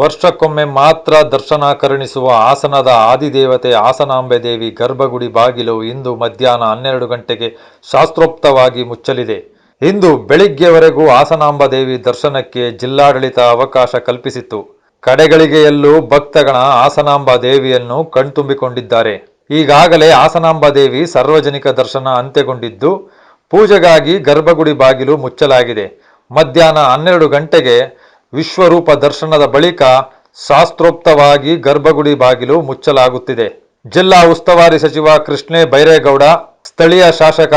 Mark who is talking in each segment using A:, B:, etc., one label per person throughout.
A: ವರ್ಷಕ್ಕೊಮ್ಮೆ ಮಾತ್ರ ದರ್ಶನ ಕರುಣಿಸುವ ಹಾಸನದ ಆದಿದೇವತೆ ಹಾಸನಾಂಬೆ ದೇವಿ ಗರ್ಭಗುಡಿ ಬಾಗಿಲು ಇಂದು ಮಧ್ಯಾಹ್ನ ಹನ್ನೆರಡು ಗಂಟೆಗೆ ಶಾಸ್ತ್ರೋಕ್ತವಾಗಿ ಮುಚ್ಚಲಿದೆ. ಇಂದು ಬೆಳಿಗ್ಗೆವರೆಗೂ ಹಾಸನಾಂಬ ದೇವಿ ದರ್ಶನಕ್ಕೆ ಜಿಲ್ಲಾಡಳಿತ ಅವಕಾಶ ಕಲ್ಪಿಸಿತ್ತು. ಕಡೆಗಳಿಗೆಯಲ್ಲೂ ಭಕ್ತಗಣ ಹಾಸನಾಂಬ ದೇವಿಯನ್ನು ಕಣ್ತುಂಬಿಕೊಂಡಿದ್ದಾರೆ. ಈಗಾಗಲೇ ಹಾಸನಾಂಬ ದೇವಿ ಸಾರ್ವಜನಿಕ ದರ್ಶನ ಅಂತ್ಯಗೊಂಡಿದ್ದು, ಪೂಜೆಗಾಗಿ ಗರ್ಭಗುಡಿ ಬಾಗಿಲು ಮುಚ್ಚಲಾಗಿದೆ. ಮಧ್ಯಾಹ್ನ ಹನ್ನೆರಡು ಗಂಟೆಗೆ ವಿಶ್ವರೂಪ ದರ್ಶನದ ಬಳಿಕ ಶಾಸ್ತ್ರೋಕ್ತವಾಗಿ ಗರ್ಭಗುಡಿ ಬಾಗಿಲು ಮುಚ್ಚಲಾಗುತ್ತಿದೆ. ಜಿಲ್ಲಾ ಉಸ್ತುವಾರಿ ಸಚಿವ ಕೃಷ್ಣೇ ಬೈರೇಗೌಡ, ಸ್ಥಳೀಯ ಶಾಸಕ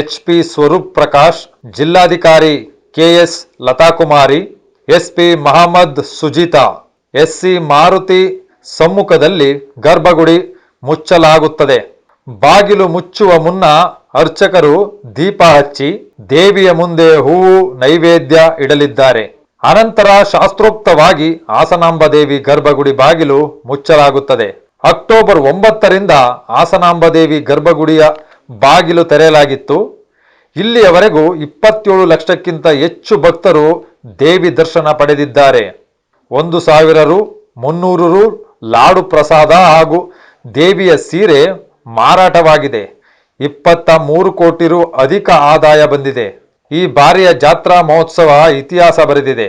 A: ಎಚ್ ಪಿ ಸ್ವರೂಪ್ ಪ್ರಕಾಶ್, ಜಿಲ್ಲಾಧಿಕಾರಿ KS Latha Kumari, SP Mohammed Sujitha, SC Maruti ಸಮ್ಮುಖದಲ್ಲಿ ಗರ್ಭಗುಡಿ ಮುಚ್ಚಲಾಗುತ್ತದೆ. ಬಾಗಿಲು ಮುಚ್ಚುವ ಮುನ್ನ ಅರ್ಚಕರು ದೀಪ ಹಚ್ಚಿ ದೇವಿಯ ಮುಂದೆ ಹೂವು ನೈವೇದ್ಯ ಇಡಲಿದ್ದಾರೆ. ಅನಂತರ ಶಾಸ್ತ್ರೋಕ್ತವಾಗಿ ಆಸನಾಂಬದೇವಿ ಗರ್ಭಗುಡಿ ಬಾಗಿಲು ಮುಚ್ಚಲಾಗುತ್ತದೆ. ಅಕ್ಟೋಬರ್ ಒಂಬತ್ತರಿಂದ ಆಸನಾಂಬದೇವಿ ಗರ್ಭಗುಡಿಯ ಬಾಗಿಲು ತೆರೆಯಲಾಗಿತ್ತು. ಇಲ್ಲಿಯವರೆಗೂ ಇಪ್ಪತ್ತೇಳು ಲಕ್ಷಕ್ಕಿಂತ ಹೆಚ್ಚು ಭಕ್ತರು ದೇವಿ ದರ್ಶನ ಪಡೆದಿದ್ದಾರೆ. ಒಂದು ಸಾವಿರ ರು, ಮುನ್ನೂರು ರು ಲಾಡು ಪ್ರಸಾದ ಹಾಗೂ ದೇವಿಯ ಸೀರೆ ಮಾರಾಟವಾಗಿದೆ. ಇಪ್ಪತ್ತ ಮೂರು ಕೋಟಿ ರು ಅಧಿಕ ಆದಾಯ ಬಂದಿದೆ. ಈ ಬಾರಿಯ ಜಾತ್ರಾ ಮಹೋತ್ಸವ ಇತಿಹಾಸ ಬರೆದಿದೆ.